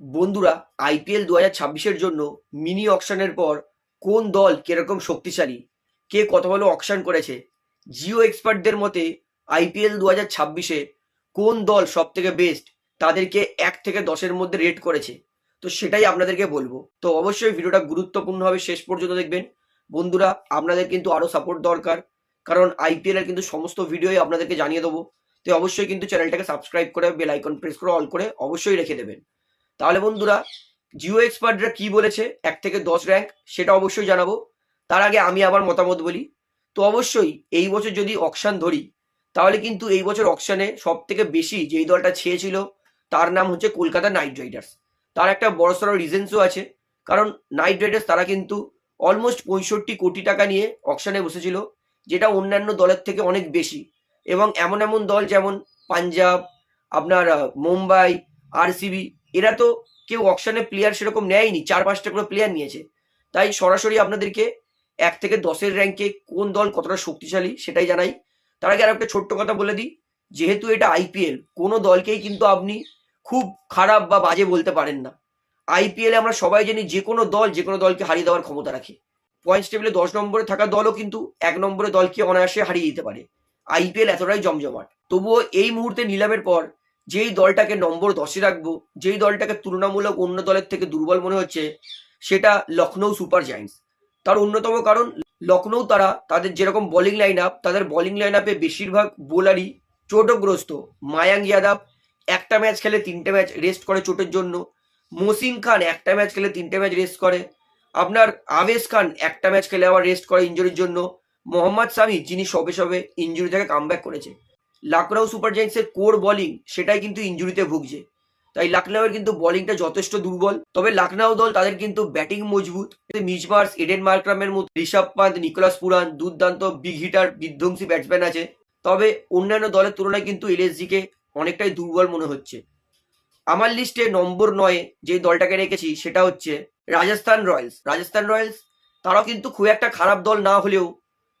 বন্ধুরা আইপিএল দু হাজার জন্য মিনি অকশনের পর কোন দল কীরকম শক্তিশালী? কে কত ভালো অকশন করেছে? জিও এক্সপার্টদের মতে আইপিএল দু হাজার ছাব্বিশে কোন দল সব থেকে বেস্ট তাদেরকে এক থেকে দশের মধ্যে রেট করেছে। তো সেটাই আপনাদেরকে বলব। তো অবশ্যই ভিডিওটা গুরুত্বপূর্ণভাবে শেষ পর্যন্ত দেখবেন। বন্ধুরা, আপনাদের কিন্তু আরও সাপোর্ট দরকার। কারণ আইপিএল এর কিন্তু সমস্ত ভিডিওই আপনাদেরকে জানিয়ে দেবো। তো অবশ্যই কিন্তু চ্যানেলটাকে সাবস্ক্রাইব করে বেল আইকন প্রেস করে অল করে অবশ্যই রেখে দেবেন। তাহলে বন্ধুরা, জিও এক্সপার্টরা কি বলেছে? এক থেকে দশ র্যাঙ্ক সেটা অবশ্যই জানাব। তার আগে আমি আবার মতামত বলি। তো অবশ্যই, এই বছর যদি অকশান ধরি, তাহলে কিন্তু এই বছর অকশানে সব থেকে বেশি যেই দলটা ছেয়েছিল, তার নাম হচ্ছে কলকাতা নাইট রাইডার্স। তার একটা বড়সড় রিজেন্সও আছে। কারণ নাইট রাইডার্স তারা কিন্তু অলমোস্ট পঁয়ষট্টি কোটি টাকা নিয়ে অকশানে বসেছিল, যেটা অন্যান্য দলের থেকে অনেক বেশি। এবং এমন এমন দল যেমন পাঞ্জাব, আপনার মুম্বাই আরসিবি এরা তো কেউ অকশনে প্লেয়ার সেরকম নেয়নি, চার পাঁচটা করে প্লেয়ার নিয়েছে। তাই সরাসরি আপনাদেরকে এক থেকে দশের র্যাঙ্কে কোন দল কতটা শক্তিশালী সেটাই জানাই। তার আগে আর একটা ছোট্ট কথা বলে দিই, যেহেতু এটা আইপিএল কোনো দলকেই কিন্তু আপনি খুব খারাপ বা বাজে বলতে পারেন না। আইপিএলে আমরা সবাই জানি যে কোনো দল, যে কোনো দলকে হারিয়ে দেওয়ার ক্ষমতা রাখে। পয়েন্টস টেবিলে দশ নম্বরে থাকা দলও কিন্তু এক নম্বরে দলকে অনায়াসে হারিয়ে দিতে পারে। আইপিএল এতটাই জমজমাট। তবুও এই মুহূর্তে নিলামের পর যেই দলটাকে নম্বর দশে রাখব, যেই দলটাকে তুলনামূলক অন্য দলের থেকে দুর্বল মনে হচ্ছে, সেটা লখনৌ সুপার জায়ান্টস। তার অন্যতম কারণ লখনৌ তারা তাদের যেরকম বোলিং লাইন আপ তাদের বোলিং লাইন আপে বেশিরভাগ বোলারই চোটগ্রস্ত। মায়াং যাদব একটা ম্যাচ খেলে তিনটে ম্যাচ রেস্ট করে চোটের জন্য। মসিন খান একটা ম্যাচ খেলে তিনটে ম্যাচ রেস্ট করে। আপনার আবেশ খান একটা ম্যাচ খেলে আবার রেস্ট করে ইঞ্জুরির জন্য। মোহাম্মদ সামি যিনি সবে সবে ইঞ্জুরি থেকে কামব্যাক করেছে। লখনৌ সুপার জায়ান্টসের কোর বোলিং সেটাই কিন্তু ইঞ্জুরিতে ভুগছে। তাই লখনৌয়ের কিন্তু বোলিংটা যথেষ্ট দুর্বল। তবে লখনৌ দল তাদের কিন্তু ব্যাটিং মজবুত। মিজবার্স এডেন মার্ক্রামের মতো ঋষভ পান্ত নিকোলাস পুরান দুর্দান্ত বিগ হিটার বিধ্বংসী ব্যাটসম্যান আছে। তবে অন্যান্য দলের তুলনায় কিন্তু এলএসজিকে অনেকটাই দুর্বল মনে হচ্ছে। আমার লিস্টে নম্বর নয়ে যে দলটাকে রেখেছি সেটা হচ্ছে রাজস্থান রয়্যালস। রাজস্থান রয়্যালস তারাও কিন্তু খুব একটা খারাপ দল না হলেও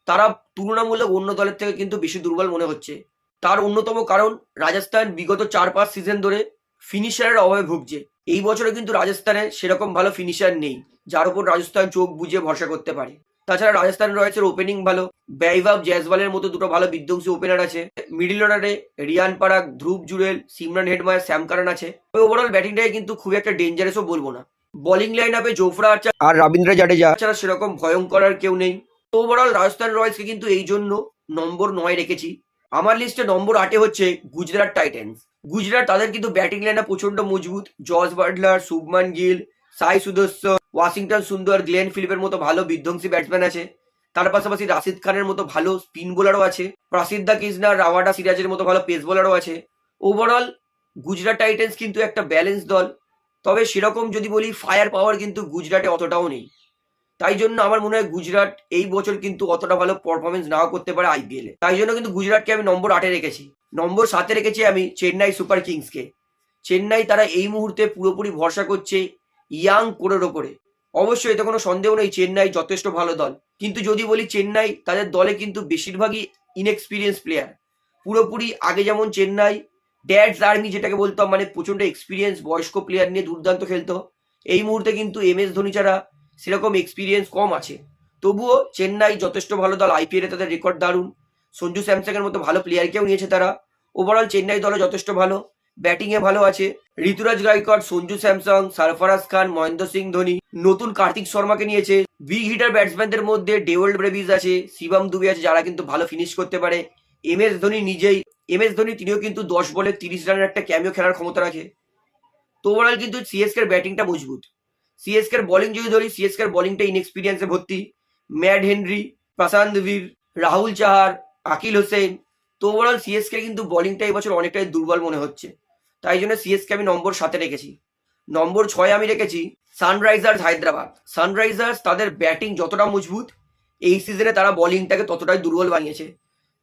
তারা তুলনামূলক অন্য দলের থেকে কিন্তু বেশি দুর্বল মনে হচ্ছে। তার অন্যতম কারণ রাজস্থান বিগত চার পাঁচ সিজন ধরে ফিনিশারের অভাবে ভুগছে। এই বছরে কিন্তু রাজস্থানে সেরকম ভালো ফিনিশার নেই, যার উপর রাজস্থান চোখ বুঝে ভরসা করতে পারে। তাছাড়া রাজস্থান রয়্যালসের ওপেনিং ভালো ব্যয়ভাব জয়সওয়ালের মতো দুটো ভালো বিধ্বংসী ওপেনার আছে। মিডিল অর্ডারে Riyan Parag Dhruv Jurel Shimron Hetmyer Sam Curran আছে। ওভারঅল ব্যাটিংটাই কিন্তু খুব একটা ডেঞ্জারাসও বলব না। বোলিং লাইন আপে জোফরা আর্চার আর রবীন্দ্র জাডেজা ছাড়া সেরকম ভয়ঙ্কর আর কেউ নেই। ওভারঅল রাজস্থান রয়্যালসকে কিন্তু এই জন্য নম্বর নয় রেখেছি। আমার লিস্টে নম্বর আটে হচ্ছে গুজরাট টাইটেন্স গুজরাট তাদের কিন্তু ব্যাটিং লাইনটা প্রচণ্ড মজবুত। জর্জ বাটলার, শুভমান গিল, সাই সুদস্য ওয়াশিংটন সুন্দর, গ্লেন ফিলিপের মতো ভালো বিধ্বংসী ব্যাটসম্যান আছে। তার পাশাপাশি রাশিদ খানের মতো ভালো স্পিন বোলারও আছে। প্রাসিদ্ধা কৃষ্ণা রাওয়াডা সিরাজের মতো ভালো পেস বোলারও আছে। ওভারঅল গুজরাট টাইটেন্স কিন্তু একটা ব্যালেন্স দল। তবে সেরকম যদি বলি ফায়ার পাওয়ার কিন্তু গুজরাটে অতটাও নেই। তাই জন্য আমার মনে হয় গুজরাট এই বছর কিন্তু অতটা ভালো পারফরমেন্স নাও করতে পারে আইপিএল তাই জন্য কিন্তু গুজরাটকে আমি নম্বর আটে রেখেছি। নম্বর সাতে রেখেছি আমি চেন্নাই সুপার কিংসকে। চেন্নাই তারা এই মুহূর্তে পুরোপুরি ভরসা করছে ইয়াং কোরের ওপরে। অবশ্যই এতে কোনো সন্দেহ নেই, চেন্নাই যথেষ্ট ভালো দল। কিন্তু যদি বলি চেন্নাই, তাদের দলে কিন্তু বেশিরভাগই ইনএক্সপিরিয়েন্স প্লেয়ার পুরোপুরি আগে যেমন চেন্নাই ড্যাডস আর্মি যেটাকে বলতাম মানে প্রচণ্ড এক্সপিরিয়েন্স বয়স্ক প্লেয়ার নিয়ে দুর্দান্ত খেলতো। এই মুহূর্তে কিন্তু এম এস ধোনি ছাড়া সেরকম এক্সপিরিয়েন্স কম আছে। তবুও চেন্নাই যথেষ্ট ভালো দল আইপিএলে তাদের রেকর্ড দারুণ। সঞ্জু স্যামসংয়ের মতো ভালো প্লেয়ারকেও নিয়েছে তারা। ওভারঅল চেন্নাই দলও যথেষ্ট ভালো ব্যাটিংয়ে ভালো আছে। ঋতুরাজ গাইকর সঞ্জু স্যামসং, সরফরাজ খান, মহেন্দ্র সিং ধোনি, নতুন কার্তিক শর্মাকে নিয়েছে। বিগ হিটার ব্যাটসম্যানদের মধ্যে ডেওল্ড ব্রেভিজ আছে, শিবম দুবে আছে, যারা কিন্তু ভালো ফিনিশ করতে পারে। এম এস ধোনি নিজেই এম এস ধোনি তিনিও কিন্তু দশ বলে তিরিশ রানের একটা ক্যামিও খেলার ক্ষমতা রাখে। তো ওভারঅল কিন্তু সিএসকের ব্যাটিংটা মজবুত। সিএসকের বোলিং যদি ধরি সিএসকের বোলিংটা ইনএক্সপিরিয়েন্সে ভর্তি। ম্যাড হেনরি প্রশান্ত বীর রাহুল চাহার আকিল হোসেন তো ওভারঅল সিএসকে কিন্তু বোলিংটা এবছর অনেকটাই দুর্বল মনে হচ্ছে। তাই জন্য সিএসকে আমি নম্বর সাথে রেখেছি। নম্বর ছয় আমি রেখেছি সানরাইজার্স হায়দ্রাবাদ। সানরাইজার্স তাদের ব্যাটিং যতটা মজবুত, এই সিজনে তারা বোলিংটাকে ততটাই দুর্বল বানিয়েছে।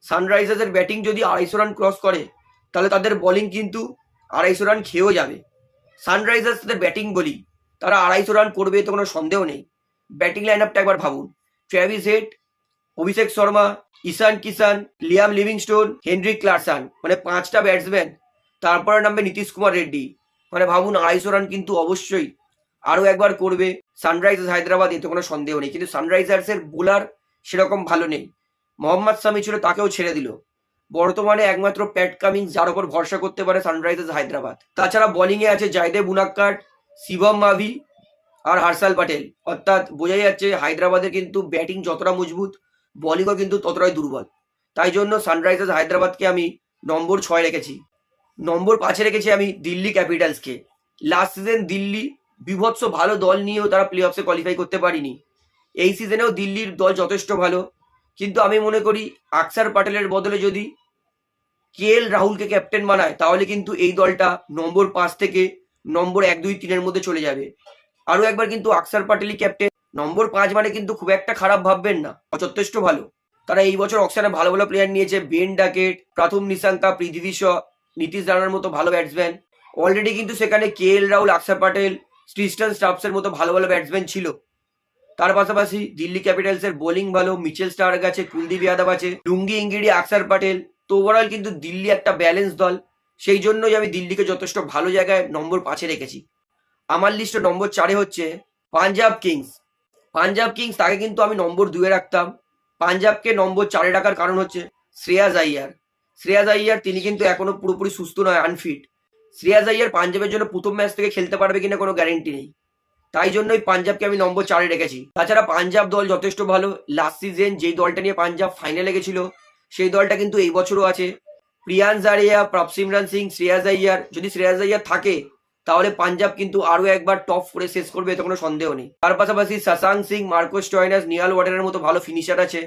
সানরাইজার্সের ব্যাটিং যদি আড়াইশো রান ক্রস করে, তাহলে তাদের বোলিং কিন্তু আড়াইশো রান খেয়েও যাবে। সানরাইজার্স তাদের ব্যাটিং বলি তারা আড়াইশো রান করবে তো কোনো সন্দেহ নেই। ব্যাটিং লাইন আপটা একবার ভাবুন। Travis Head Abhishek Sharma, Ishan Kishan, Liam Livingstone, Heinrich Klaasen মানে পাঁচটা ব্যাটসম্যান তারপরে নামবে নীতিশ কুমার রেড্ডি। মানে ভাবুন আড়াইশো রান কিন্তু অবশ্যই আরও একবার করবে। সানরাইজার্স হায়দ্রাবাদ, এতে কোনো সন্দেহ নেই। কিন্তু সানরাইজার্সের বোলার সেরকম ভালো নেই। মোহাম্মদ সামি ছিল, তাকেও ছেড়ে দিল। বর্তমানে একমাত্র প্যাট কামিংস যার ওপর ভরসা করতে পারে সানরাইজার্স হায়দ্রাবাদ। তাছাড়া বোলিংয়ে আছে জায়দেব উনাক্কার শিবম মাভি আর হার্ষাল প্যাটেল অর্থাৎ বোঝাই যাচ্ছে হায়দ্রাবাদের কিন্তু ব্যাটিং যতটা মজবুত বোলিংও কিন্তু ততটাই দুর্বল। তাই জন্য সানরাইজার্স হায়দ্রাবাদকে আমি নম্বর ছয় রেখেছি। নম্বর পাঁচে রেখেছি আমি দিল্লি ক্যাপিটালসকে লাস্ট সিজন দিল্লি বিভৎস ভালো দল নিয়েও তারা প্লে অফসে কোয়ালিফাই করতে পারিনি। এই সিজনেও দিল্লির দল যথেষ্ট ভালো। কিন্তু আমি মনে করি আকসার প্যাটেলের বদলে যদি কে এল রাহুলকে ক্যাপ্টেন বানায়, তাহলে কিন্তু এই দলটা নম্বর পাঁচ থেকে নম্বর এক, দুই, তিনের মধ্যে চলে যাবে। আরও একবার কিন্তু আকসার প্যাটেলই ক্যাপ্টেন নম্বর পাঁচ মানে কিন্তু খুব একটা খারাপ ভাববেন না যথেষ্ট ভালো। তারা এই বছর অকশানে ভালো ভালো প্লেয়ার নিয়েছে, বেন ডাকেট প্রথম নিশাঙ্কা পৃথিবী শ, নীতিশ রানার মতো ভালো ব্যাটসম্যান অলরেডি কিন্তু সেখানে কে এল রাহুল, আকসার প্যাটেল স্টিস্টন স্টাফসের মতো ভালো ভালো ব্যাটসম্যান ছিল। তার পাশাপাশি দিল্লি ক্যাপিটালসের বোলিং ভালো মিচেল স্টার্ক আছে, কুলদীপ যাদব আছে, লুঙ্গি ইঙ্গিডি আকসার প্যাটেল তো ওভারঅল কিন্তু দিল্লি একটা ব্যালেন্স দল। সেই জন্যই আমি দিল্লিকে যথেষ্ট ভালো জায়গায় নম্বর পাঁচে রেখেছি। আমার লিস্টে নম্বর চারে হচ্ছে পাঞ্জাব কিংস। পাঞ্জাব কিংস, তাকে কিন্তু আমি নম্বর দুয়ে রাখতাম। পাঞ্জাবকে নম্বর চারে রাখার কারণ হচ্ছে শ্রেয়াজ আইয়ার। শ্রেয়াজ আইয়ার তিনি কিন্তু এখনও পুরোপুরি সুস্থ নয় আনফিট শ্রেয়াজ আইয়ার পাঞ্জাবের জন্য প্রথম ম্যাচ থেকে খেলতে পারবে কিনা কোনো গ্যারেন্টি নেই। তাই জন্যই পাঞ্জাবকে আমি নম্বর চারে রেখেছি। তাছাড়া পাঞ্জাব দল যথেষ্ট ভালো। লাস্ট সিজন যেই দলটা নিয়ে পাঞ্জাব ফাইনালে গেছিল, সেই দলটা কিন্তু এই বছরও আছে। প্রিয়ান জারিয়া প্রপসিমরান সিং শ্রেয়াজ আইয়ার। যদি শ্রেয়াজ আইয়ার থাকে, তাহলে পাঞ্জাব কিন্তু আরও একবার টপ ফোরে শেষ করবে, এতে কোনো সন্দেহ নেই। তার পাশাপাশি সাসাং সিং, মার্কোস টয়নাস নিয়াল ওয়াটারের মতো ভালো ফিনিশার আছে।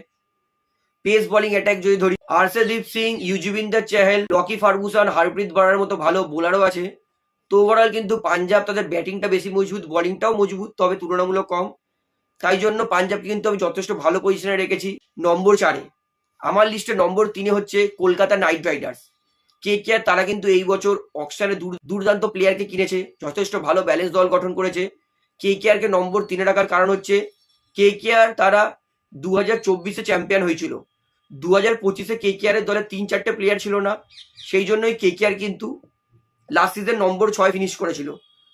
পেস বোলিং অ্যাটাক যদি ধরি, আর্শদীপ সিং, ইউজুবিন্দার চেহেল লকি ফার্গুসন, হারপ্রীত বরার মতো ভালো বোলারও আছে। তো ওভারঅল কিন্তু পাঞ্জাব তাদের ব্যাটিংটা বেশি মজবুত বোলিংটাও মজবুত, তবে তুলনামূলক কম। তাই জন্য পাঞ্জাবকে কিন্তু আমি যথেষ্ট ভালো পজিশনে রেখেছি নম্বর চারে। আমার লিস্টে নম্বর তিনে হচ্ছে Kolkata Knight Riders. K K তারা কিন্তু এই বছর অকশানে দুর্দান্ত প্লেয়ারকে কিনেছে, যথেষ্ট ভালো ব্যালেন্স দল গঠন করেছে। কে কে আরকে নম্বর তিনে রাখার কারণ হচ্ছে, কে কে আর তারা দু হাজার চব্বিশে চ্যাম্পিয়ন হয়েছিল। দু হাজার পঁচিশে কে কে আরের দলে তিন চারটে প্লেয়ার ছিল না, সেই জন্যই কে কে আর কিন্তু লাস্ট সিজন নম্বর ছয় ফিনিশ করেছিল।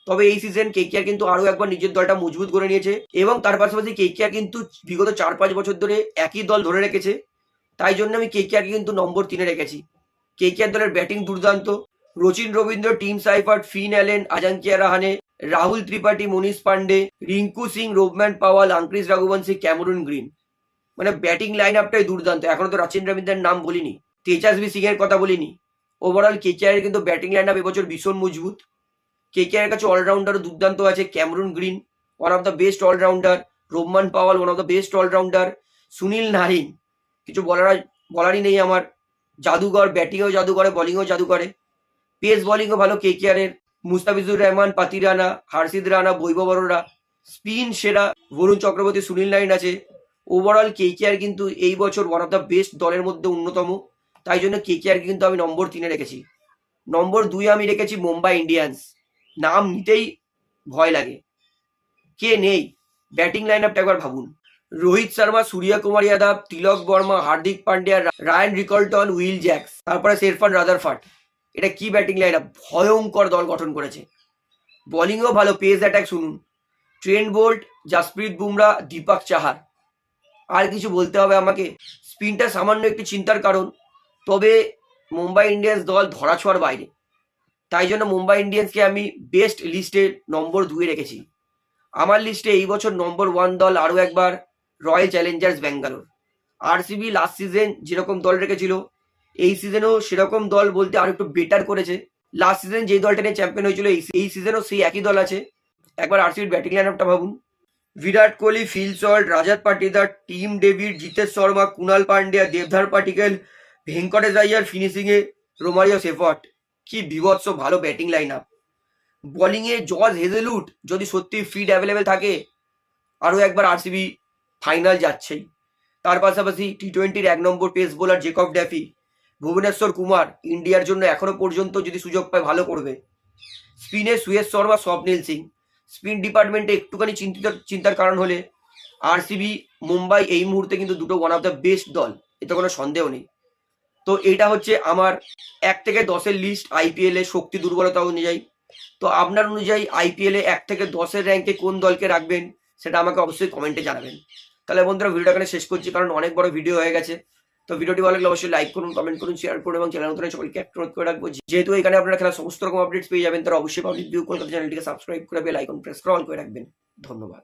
তবে এই সিজন কে কে আর কিন্তু আরও একবার নিজের দলটা মজবুত করে নিয়েছে এবং তার পাশাপাশি কে কে আর কিন্তু বিগত চার পাঁচ বছর ধরে একই দল ধরে রেখেছে। তাই জন্য আমি কে কে আরকে কিন্তু নম্বর তিনে রেখেছি। কে কে দলের ব্যাটিং দুর্দান্ত। Rachin Ravindra, Tim Seifert Finn Allen Ajinkya Rahane, Rahul Tripathi, Manish Pandey, Rinku Singh, Rovman Powell Angkrish Raghuvanshi, Cameron Green. মানে ব্যাটিং লাইন আপটাই দুর্দান্ত। এখনও তো রচিন রবীন্দ্রের নাম বলিনি। তেজাসবি সিং এর কথা বলিনি। ওভারঅল কে কে কিন্তু ব্যাটিং লাইন আপ এবছর ভীষণ মজবুত। কে কে এর কাছে অলরাউন্ডারও দুর্দান্ত আছে, Cameron Green one of the best allrounder Rovman Powell one of the best allrounder Sunil Narine. কিছু বলার বলারই নেই আমার। জাদুঘর, ব্যাটিংও জাদু করে বলিংও জাদু করে পেস বলিংও ভালো কে কে এর মুস্তাফিজুর রহমান, পাতি রানা হার্ষিদ রানা বৈভব অরোরা স্পিন সেরা, বরুণ চক্রবর্তী, সুনীল নাইন আছে। ওভারঅল কে কে আর কিন্তু এই বছর ওয়ান অফ দ্য বেস্ট দলের মধ্যে অন্যতম। তাই জন্য কে কে আর কিন্তু আমি নম্বর তিনে রেখেছি। নম্বর দুই আমি রেখেছি মুম্বাই ইন্ডিয়ান্স নাম নিতেই ভয় লাগে। কে নেই? ব্যাটিং লাইন আপটা একবার ভাবুন। Rohit Sharma, Surya Kumar Yadav, Tilak Varma, Hardik Pandya Ryan Rickelton, Will Jacks, তারপরে সেরফান রাদারফাট। এটা কি ব্যাটিং লাইন ভয়ঙ্কর দল গঠন করেছে। বোলিংও ভালো পেস অ্যাটাক শুনুন। ট্রেন্ট বোল্ট জাসপ্রীত বুমরা দীপক চাহার আর কিছু বলতে হবে আমাকে? স্পিনটা সামান্য একটি চিন্তার কারণ। তবে মুম্বাই ইন্ডিয়ান্স দল ধরাছোঁয়ার বাইরে। তাই জন্য মুম্বাই ইন্ডিয়ান্সকে আমি বেস্ট লিস্টে নম্বর দুয়ে রেখেছি। আমার লিস্টে এই বছর নম্বর ওয়ান দল আরও একবার Royal Challengers Bangalore RCB last season যেরকম দল রেখেছিল, এই সিজনেও সেরকম দল বলতে আর একটু বেটার করেছে। লাস্ট সিজন যেই দলটা নিয়ে চ্যাম্পিয়ন হয়েছিল, এই সিজনেও সেই একই দল আছে। একবার আর আরসিবির ব্যাটিং লাইন আপটা ভাবুন। Virat Kohli, Phil Salt Rajat Patidar, Tim David, Jitesh Sharma, Krunal Pandya দেবধার Padikkal, Venkatesh Iyer ফিনিশিংয়ে রোমারিও সেফট কি বিভৎস ভালো ব্যাটিং লাইন আপ বোলিংয়ে জজ হেজেলুট যদি সত্যি ফিট অ্যাভেলেবেল থাকে, আরও একবার আরসিবি ফাইনাল যাচ্ছেই। তার পাশাপাশি টি টোয়েন্টির এক নম্বর pace bowler Jacob Duffy Bhuvneshwar Kumar ইন্ডিয়ার জন্য এখনও পর্যন্ত যদি সুযোগ পায় ভালো করবে। স্পিনে সুয়েশ শর্মা, স্বপ্নীল সিং। স্পিন ডিপার্টমেন্টে একটুখানি চিন্তিত, চিন্তার কারণ হলে আরসিবি মুম্বাই এই মুহূর্তে কিন্তু দুটো ওয়ান অফ দ্য বেস্ট দল, এতে কোনো সন্দেহ নেই। তো এটা হচ্ছে আমার এক থেকে দশের লিস্ট আইপিএলে শক্তি দুর্বলতা অনুযায়ী। তো আপনার অনুযায়ী আইপিএলে এক থেকে দশের র্যাঙ্কে কোন দলকে রাখবেন, সেটা আমাকে অবশ্যই কমেন্টে জানাবেন। তাহলে বন্ধুরা ভিডিওটা এখানে শেষ করছি, কারণ অনেক বড় ভিডিও হয়ে গেছে। তো ভিডিওটি ভালো লাগলে অবশ্যই লাইক করুন কমেন্ট করুন শেয়ার করুন এবং চ্যানেল নতুন সকলকে অ্যাক্ট করে রাখব। যেহেতু এখানে আপনারা খেলা সমস্ত রকম আপডেটস পেয়ে যাবেন তারা অবশ্যই পাবলিক ভিউ কলকাতা চ্যানেলটিকে সাবস্ক্রাইব করে বেল আইকন প্রেস করে অল করে রাখবেন। ধন্যবাদ।